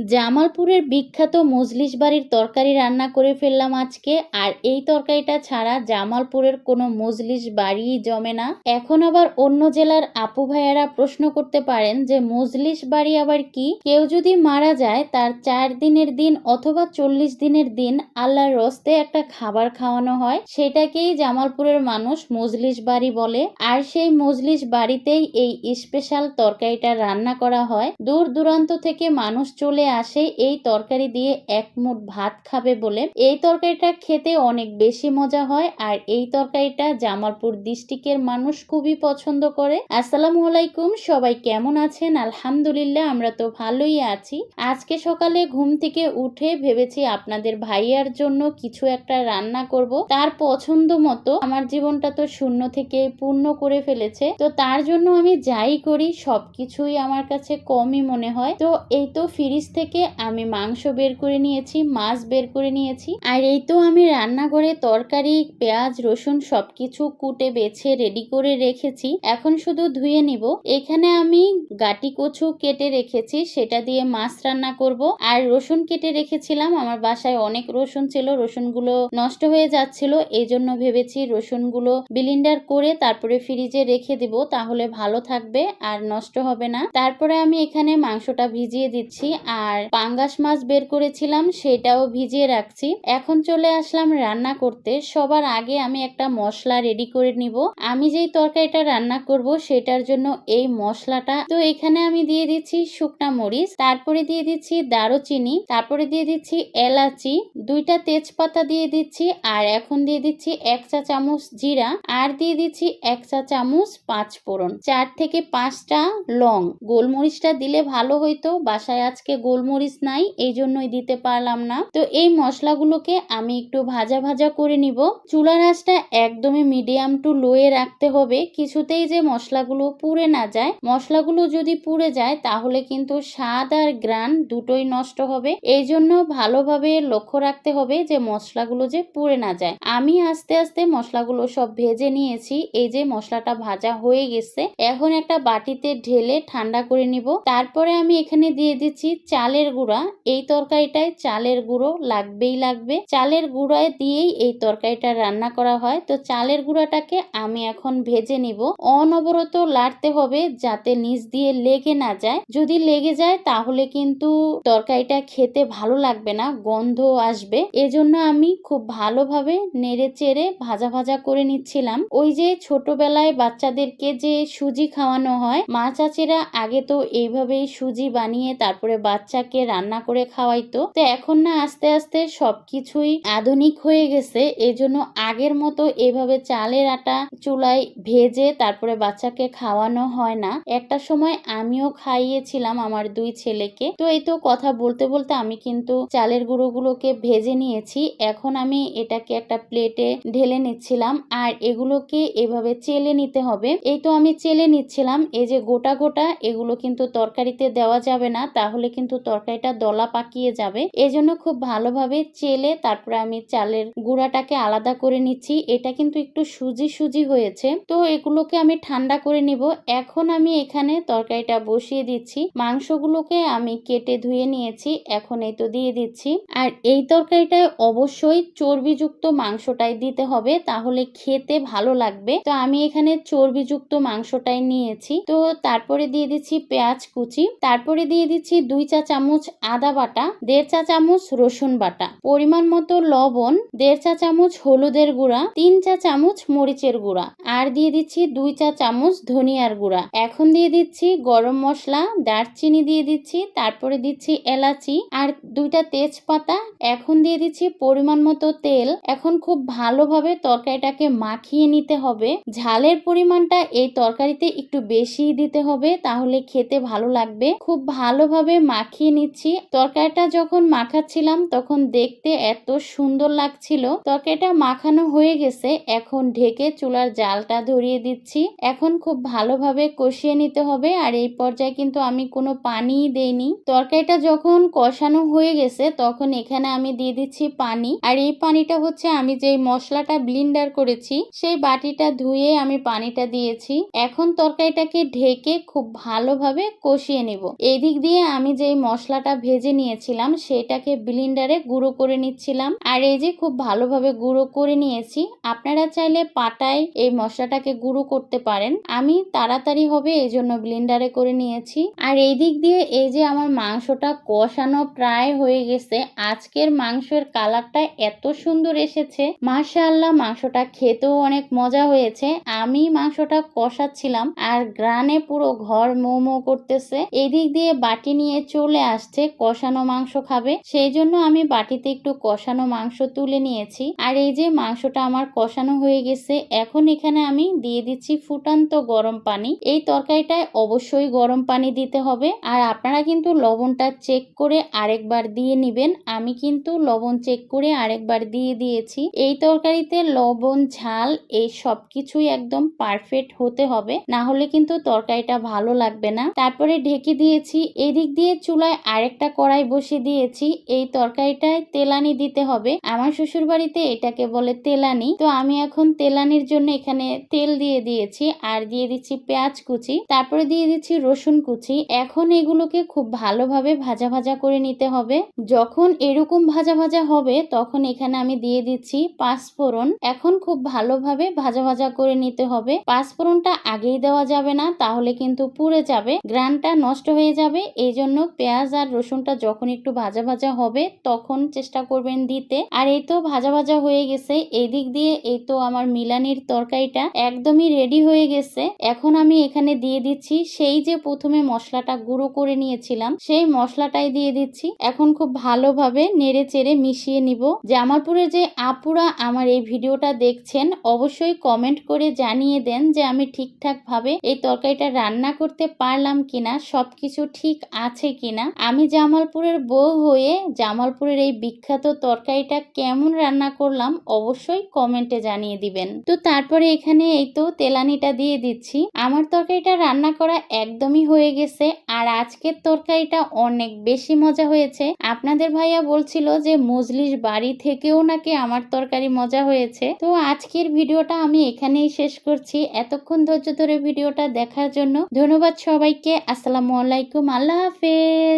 জামালপুরের বিখ্যাত মজলিশ বাড়ির তরকারি রান্না করে ফেললাম আজকে, আর এই তরকারিটা ছাড়া জামালপুরের কোনো মজলিস বাড়িই জমে না। এখন আবার অন্য জেলার আপু ভাইয়ারা প্রশ্ন করতে পারেন যে, মজলিস বাড়ি আবার কি? কেউ যদি মারা যায়, তার চার দিনের দিন অথবা চল্লিশ দিনের দিন আল্লাহর রস্তে একটা খাবার খাওয়ানো হয়। সেটাকেই জামালপুরের মানুষ মজলিস বাড়ি বলে। আর সেই মজলিস বাড়িতেই এই স্পেশাল তরকারিটা রান্না করা হয়। দূর দূরান্ত থেকে মানুষ চলে আসে, এই তরকারি দিয়ে এক মুঠ ভাত খাবে বলে। এই তরকারিটা খেতে অনেক বেশি মজা হয় আর এই তরকারিটা জামালপুর ডিস্ট্রিক্টের মানুষ খুবই পছন্দ করে। আসসালামু আলাইকুম, সবাই কেমন আছেন? আলহামদুলিল্লাহ, আমরা তো ভালোই আছি। আজকে সকালে ঘুম থেকে উঠে ভেবেছি আপনাদের ভাইয়ার জন্য কিছু একটা রান্না করব। তার পছন্দ মতো আমার জীবনটা তো শূন্য থেকে পূর্ণ করে ফেলেছে। তো তার জন্য আমি যাই করি, সবকিছুই আমার কাছে কমই মনে হয়। তো এই তো ফ্রিজ থেকে আমি মাংস বের করে নিয়েছি, মাছ বের করে নিয়েছি। আর এই তো আমি রান্নাঘরে তরকারি, পেঁয়াজ, রসুন সবকিছু কুটে বেছে রেডি করে রেখেছি। এখন শুধু ধুয়ে নিব। এখানে আমি গাটি কচু কেটে রেখেছি, সেটা দিয়ে মাছ রান্না করব। আর রসুন কেটে রেখেছিলাম, আমার বাসায় অনেক রসুন ছিল, রসুনগুলো নষ্ট হয়ে যাচ্ছিল এই জন্য ভেবেছি রসুনগুলো বিলিন্ডার করে তারপরে ফ্রিজে রেখে দিব, তাহলে ভালো থাকবে আর নষ্ট হবে না। তারপরে আমি এখানে মাংসটা ভিজিয়ে দিচ্ছি আর পাঙ্গাস মাছ বের করেছিলাম সেটাও ভিজিয়ে রাখছি। এখন চলে আসলাম রান্না করতে। সবার আগে আমি একটা মশলা রেডি করে নিব। আমি যেই তরকারিটা রান্না করব সেটার জন্য এই মশলাটা। তো এখানে আমি দিয়ে দিচ্ছি শুকনা মরিচ, তারপরে দিয়ে দিচ্ছি দারুচিনি, তারপরে দিয়ে দিচ্ছি এলাচি, দুইটা তেজপাতা দিয়ে দিচ্ছি, আর এখন দিয়ে দিচ্ছি এক চা চামচ জিরা, আর দিয়ে দিচ্ছি এক চা চামচ পাঁচ ফোড়ন। চার থেকে পাঁচটা লং। গোলমরিচটা দিলে ভালো হইতো। বাসায় আজকে গোলমরিচ নাই, এই জন্যই দিতে পারলাম না। তো এই মশলাগুলোকে আমি একটু ভাজা ভাজা করে নিব। চুলার আঁচটা একদমই মিডিয়াম টু লোয়ে রাখতে হবে। কিছুতেই যে মশলাগুলো পুড়ে না যায়। মশলাগুলো যদি পুড়ে যায়, তাহলে কিন্তু স্বাদ আর গ্রান দুটোই নষ্ট হবে। এই জন্য ভালোভাবে লক্ষ্য রাখতে হবে যে মশলাগুলো যে পুড়ে না যায়। আমি আস্তে আস্তে মশলাগুলো সব ভেজে নিয়েছি। এই যে মশলাটা ভাজা হয়ে গেছে, এখন একটা বাটিতে ঢেলে ঠান্ডা করে নিব। তারপরে আমি এখানে দিয়ে দিচ্ছি চালের গুঁড়া, এই তরকারিটায় চালের গুঁড়ো লাগবেই লাগবে। চালের গুঁড়ায় দিয়েই এই তরকারিটা রান্না করা হয়। তো চালের গুঁড়াটাকে আমি এখন ভেজে নিব। অনবরত লাড়তে হবে যাতে নিচ দিয়ে লেগে না যায়। যদি লেগে যায় তাহলে কিন্তু তরকারিটা খেতে ভালো লাগবে না গন্ধ আসবে। এজন্য আমি খুব ভালোভাবে নেড়ে চেড়ে ভাজা ভাজা করে নিচ্ছিলাম। ওই যে ছোটবেলায় বাচ্চাদেরকে যে সুজি খাওয়ানো হয়, মা চাচিরা আগে তো এইভাবেই সুজি বানিয়ে তারপরে বাচ্চাকে রান্না করে খাওয়াইতো, তো এখন না আস্তে আস্তে সবকিছুই আধুনিক হয়ে গেছে। এজন্য আগের মতো এভাবে চালের আটা চুলায় ভেজে তারপরে বাচ্চাকে খাওয়ানো হয় না। একটা সময় আমিও খাইয়েছিলাম আমার দুই ছেলেকে। তো এই তো কথা বলতে বলতে আমি কিন্তু চালের গুঁড়োগুলোকে ভেজে নিয়েছি। এখন আমি এটাকে একটা প্লেটে ঢেলে নিচ্ছিলাম আর এগুলোকে এভাবে চেলে নিতে হবে। এই তো আমি চেলে নিচ্ছিলাম। এই যে গোটা গোটা এগুলো কিন্তু তরকারিতে দেওয়া যাবে না, তাহলে কিন্তু তরকারিটা দলা পাকিয়ে যাবে। এজন্য খুব ভালোভাবে চেলে তারপরে আমি চালের গুঁড়াটাকে আলাদা করে নিচ্ছি। এটা কিন্তু একটু সুজি সুজি হয়েছে। তো এগুলোকে আমি ঠান্ডা করে নিব। এখন আমি এখানে তরকারিটা বসিয়ে দিচ্ছি। মাংসগুলোকে আমি কেটে ধুয়ে নিয়েছি। এখন এই তো দিয়ে দিচ্ছি। আর এই তরকারিটায় অবশ্যই চর্বিযুক্ত মাংসটাই দিতে হবে। তাহলে খেতে ভালো লাগবে। তো আমি এখানে চর্বিযুক্ত মাংসটাই নিয়েছি। তো তারপরে দিয়ে দিচ্ছি পেঁয়াজ কুচি। তারপরে দিয়ে দিচ্ছি দুই চা চামচ আদা বাটা, দেড় চা চামচ রসুন বাটা। পরিমাণ মতো লবণ, দেড় চা চামচ হলুদের গুঁড়া, তিন চা চামচ মরিচের গুঁড়া। আর দিয়ে দিচ্ছি দুই চা চামচ ধনিয়ার গুঁড়া। এখন দিয়ে দিচ্ছি গরম মশলা, দারচিনি দিয়ে দিচ্ছি, তারপরে দিচ্ছি এলাচি আর দুইটা তেজপাতা। এখন দিয়ে দিচ্ছি পরিমাণ মতো তেল। এখন খুব ভালোভাবে তরকারিটাকে মাখিয়ে নিতে হবে। ঝালের পরিমাণটা এই তরকারিতে একটু বেশি দিতে হবে, তাহলে খেতে ভালো লাগবে। খুব ভালোভাবে মাখিয়ে নিচ্ছি। তরকারিটা যখন মাখাচ্ছিলাম, তখন দেখতে এত সুন্দর লাগছিল। তরকারিটা মাখানো হয়ে গেছে, এখন ঢেকে চুলার জালটা ধরিয়ে দিচ্ছি। এখন খুব ভালোভাবে কষিয়ে নিতে হবে, আর এই পর্যায়ে কিন্তু আমি কোনো পানিই দেইনি। তরকারিটা যখন কষানো হয়ে গেছে, তখন এখানে আমি দিয়ে দিচ্ছি পানি। আর এই পানিটা হচ্ছে আমি যেই মশলাটা ব্লিন্ডার করেছি, সেই বাটিটা ধুয়ে আমি পানিটা দিয়েছি। এখন তরকারিটাকে ঢেকে খুব ভালোভাবে কষিয়ে নিব। এই দিক দিয়ে আমি যেই মশলাটা ভেজে নিয়েছিলাম, সেটাকে ব্লিন্ডারে গুঁড়ো করে নিচ্ছিলাম। আর এই যে খুব ভালোভাবে গুঁড়ো করে নিয়েছি, আপনারা চাইলে পাটায় এই মশলাটাকে গুঁড়ো করতে পারেন। আমি তাড়াতাড়ি হবে এই জন্য ব্লিন্ডারে করে নিয়েছি। আর এই দিক দিয়ে এই যে আমার মাংসটা কষানো প্রায় হয়ে গেছে, আজকের মাংসের কালারটা এত সুন্দর এসেছে। মাশাআল্লাহ, মাংসটা খেতেও অনেক মজা হয়েছে। আমি মাংসটা কষাচ্ছিলাম, আর গ্রানে পুরো ঘর মো মো করতেছে। এদিক দিয়ে বাটি নিয়ে চলে আসছে, কষানো মাংস খাবে। সেই জন্য আমি বাটিতে একটু কষানো মাংস তুলে নিয়েছি। আর এই যে মাংসটা আমার কষানো হয়ে গেছে, এখন এখানে আমি দিয়ে দিচ্ছি ফুটান্ত গরম পানি। এই তরকারিটায় অবশ্যই গরম পানি দিতে হবে। আর আপনারা কিন্তু লবণটা চেক করে আরেকবার দিয়ে নিবেন। আমি কিন্তু লবণ চেক করে আরেকবার দিয়ে দিয়েছি। এই তরকারিতে লবণ, ঝাল, এই সব কিছুই একদম পারফেক্ট হতে হবে। না হলে কিন্তু তরকারিটা ভালো লাগবে না। তারপরে ঢেকে দিয়েছি। এদিক দিয়ে চুলায় আরেকটা কড়াই বসিয়ে দিয়েছি। এই তরকারিটায় তেলানি দিতে হবে। আমার শ্বশুর বাড়িতে এটাকে বলে তেলানি। তো আমি এখন তেলানির জন্য এখানে তেল দিয়ে দিয়েছি। আর দিয়ে দিচ্ছি পেঁয়াজ কুচি। তারপরে দিয়ে দিচ্ছি রসুন কুচি। এখন এগুলোকে খুব ভালোভাবে ভাজা ভাজা করে নিতে হবে। যখন এরকম ভাজা ভাজা হবে, তখন এখানে আমি দিয়ে দিচ্ছি পাঁচফোড়ন। এখন খুব ভালোভাবে ভাজা ভাজা করে নিতে হবে। পাঁচফোড়নটা আগেই দেওয়া যাবে না, তাহলে কিন্তু পুড়ে যাবে। গ্রানটা নষ্ট হয়ে যাবে। এই জন্য পেঁয়াজ আর রসুনটা যখন একটু ভাজা ভাজা হবে, তখন চেষ্টা করবেন দিতে। আর এই তো ভাজা ভাজা হয়ে গেছে। এদিক দিয়ে এই তো আমার মিলানির তরকারিটা একদমই রেডি হয়ে গেছে। এখন আমি এখানে দিয়ে দিচ্ছি সেই যে প্রথমে মশলাটা গুঁড়ো করে নিয়েছিলাম, সেই মশলাটাই দিয়ে দিচ্ছি। এখন খুব ভালোভাবে নেড়ে চেড়ে মিশিয়ে নিব। জামালপুরে যে আপুরা আমার এই ভিডিওটা দেখছেন, অবশ্যই কমেন্ট করে জানিয়ে দেন যে আমি ঠিকঠাক ভাবে এই তরকারিটা রান্না করতে পারলাম কিনা, সবকিছু ঠিক আছে কিনা। আমি জামালপুরের বউ হয়ে জামালপুরের এই বিখ্যাত তরকারিটা কেমন রান্না করলাম অবশ্যই কমেন্টে জানিয়ে দিবেন। তো তারপরে এখানে এই তো তেলানিটা দিয়ে দিচ্ছি। আমার তরকারিটা রান্না করা একদমই হয়ে গেছে আর আজকের তরকারিটা অনেক বেশি মজা হয়েছে। আপনাদের ভাইয়া বলছিল যে মজলিস বাড়ি থেকেও নাকি আমার তরকারি মজা হয়েছে। তো আজকের ভিডিওটা আমি এখানেই শেষ করছি। এতক্ষণ ধৈর্য ধরে ভিডিওটা দেখার জন্য ধন্যবাদ সবাইকে। আসসালামু আলাইকুম। আল্লাহ হাফেজ।